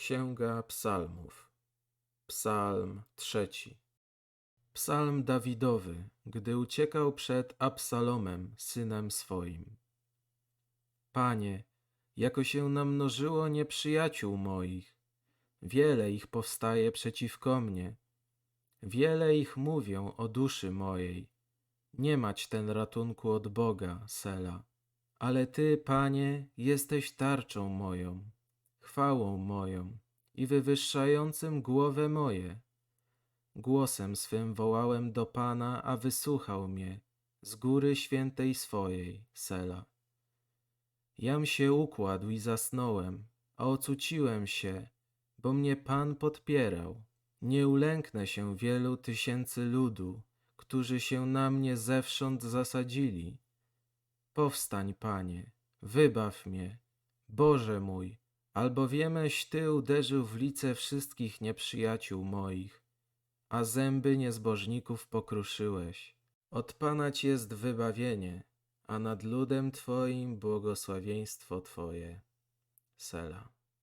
Księga Psalmów. Psalm trzeci. Psalm Dawidowy, gdy uciekał przed Absalomem, synem swoim. Panie, jako się namnożyło nieprzyjaciół moich, wiele ich powstaje przeciwko mnie, wiele ich mówią o duszy mojej. Nie mać ten ratunku od Boga, Sela. Ale Ty, Panie, jesteś tarczą moją, chwałą moją i wywyższającym głowę moje. Głosem swym wołałem do Pana, a wysłuchał mnie z góry świętej swojej, Sela. Jam się układł i zasnąłem, a ocuciłem się, bo mnie Pan podpierał. Nie ulęknę się wielu tysięcy ludu, którzy się na mnie zewsząd zasadzili. Powstań, Panie, wybaw mnie, Boże mój, albowiemeś Ty uderzył w lice wszystkich nieprzyjaciół moich, a zęby niezbożników pokruszyłeś. Od Pana Ci jest wybawienie, a nad ludem Twoim błogosławieństwo Twoje. Sela.